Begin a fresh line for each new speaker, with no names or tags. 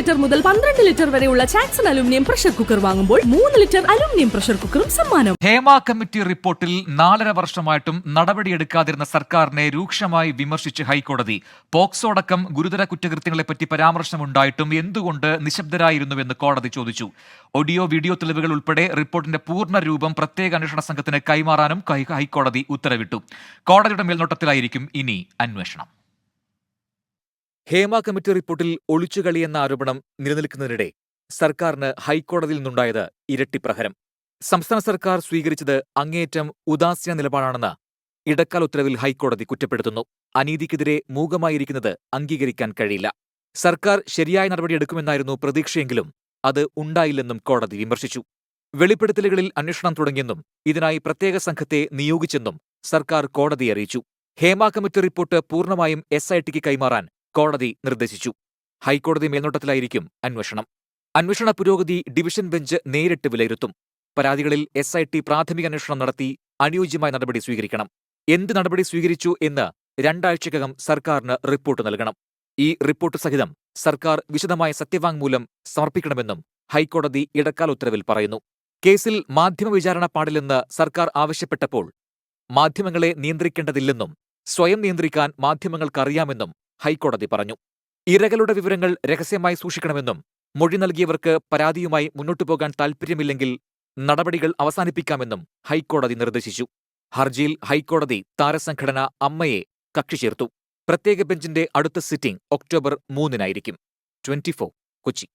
Litre മുതൽ പന്ത്രണ്ട് litre വരെയുള്ള ചാക്സൺ അലുമിനിയം പ്രഷർ കുക്കർ വാങ്ങുമ്പോൾ മൂന്ന് ലിറ്റർ അലുമിനിയം പ്രഷർ കുക്കറും സമ്മാനം.
ഹേമ കമ്മിറ്റി റിപ്പോർട്ടിൽ നാലര വർഷമായിട്ടും നടപടിയെടുക്കാതിരുന്ന സർക്കാരിനെ രൂക്ഷമായി വിമർശിച്ച് ഹൈക്കോടതി. പോക്സോ അടക്കം ഗുരുതര കുറ്റകൃത്യങ്ങളെപ്പറ്റി പരാമർശമുണ്ടായിട്ടും എന്തുകൊണ്ട് നിശബ്ദരായിരുന്നുവെന്ന് കോടതി ചോദിച്ചു. ഓഡിയോ വീഡിയോ തെളിവുകൾ ഉൾപ്പെടെ റിപ്പോർട്ടിന്റെ പൂർണ രൂപം പ്രത്യേക അന്വേഷണ സംഘത്തിന് കൈമാറാനും ഹൈക്കോടതി ഉത്തരവിട്ടു. കോടതിയുടെ മേൽനോട്ടത്തിലായിരിക്കും ഇനി അന്വേഷണം. ഹേമ കമ്മിറ്റി റിപ്പോർട്ടിൽ ഒളിച്ചുകളി എന്ന ആരോപണം നിലനിൽക്കുന്നതിനിടെ സർക്കാരിന് ഹൈക്കോടതിയിൽ നിന്നുണ്ടായത് ഇരട്ടിപ്രഹരം സംസ്ഥാന സർക്കാർ സ്വീകരിച്ചത് അങ്ങേയറ്റം ഉദാസീന നിലപാടാണെന്ന് ഇടക്കാല ഉത്തരവിൽ ഹൈക്കോടതി കുറ്റപ്പെടുത്തുന്നു. അനീതിക്കെതിരെ മൂകമായിരിക്കുന്നത് അംഗീകരിക്കാൻ കഴിയില്ല. സർക്കാർ ശരിയായ നടപടിയെടുക്കുമെന്നായിരുന്നു പ്രതീക്ഷയെങ്കിലും അത് ഉണ്ടായില്ലെന്നും കോടതി വിമർശിച്ചു. വെളിപ്പെടുത്തലുകളിൽ അന്വേഷണം തുടങ്ങിയെന്നും ഇതിനായി പ്രത്യേക സംഘത്തെ നിയോഗിച്ചെന്നും സർക്കാർ കോടതിയെ അറിയിച്ചു. ഹേമ കമ്മിറ്റി റിപ്പോർട്ട് പൂർണമായും എസ് ഐ ടിക്ക് കൈമാറാൻ കോടതി നിർദ്ദേശിച്ചു. ഹൈക്കോടതി മേൽനോട്ടത്തിലായിരിക്കും അന്വേഷണം. അന്വേഷണ പുരോഗതി ഡിവിഷൻ ബെഞ്ച് നേരിട്ട് വിലയിരുത്തും. പരാതികളിൽ എസ് ഐ ടി പ്രാഥമിക അന്വേഷണം നടത്തി അനുയോജ്യമായ നടപടി സ്വീകരിക്കണം. എന്ത് നടപടി സ്വീകരിച്ചു എന്ന് രണ്ടാഴ്ചക്കകം സർക്കാരിന് റിപ്പോർട്ട് നൽകണം. ഈ റിപ്പോർട്ട് സഹിതം സർക്കാർ വിശദമായ സത്യവാങ്മൂലം സമർപ്പിക്കണമെന്നും ഹൈക്കോടതി ഇടക്കാല ഉത്തരവിൽ പറയുന്നു. കേസിൽ മാധ്യമ വിചാരണ പാടില്ലെന്ന് സർക്കാർ ആവശ്യപ്പെട്ടപ്പോൾ മാധ്യമങ്ങളെ നിയന്ത്രിക്കേണ്ടതില്ലെന്നും സ്വയം നിയന്ത്രിക്കാൻ മാധ്യമങ്ങൾക്കറിയാമെന്നും ഹൈക്കോടതി പറഞ്ഞു. ഇരകളുടെ വിവരങ്ങൾ രഹസ്യമായി സൂക്ഷിക്കണമെന്നും മൊഴി നൽകിയവർക്ക് പരാതിയുമായി മുന്നോട്ടു പോകാൻ താൽപ്പര്യമില്ലെങ്കിൽ നടപടികൾ അവസാനിപ്പിക്കാമെന്നും ഹൈക്കോടതി നിർദ്ദേശിച്ചു. ഹർജിയിൽ ഹൈക്കോടതി താരസംഘടന അമ്മയെ കക്ഷി ചേർത്തു പ്രത്യേക ബെഞ്ചിന്റെ അടുത്ത സിറ്റിംഗ് ഒക്ടോബർ മൂന്നിനായിരിക്കും. ട്വന്റി കൊച്ചി.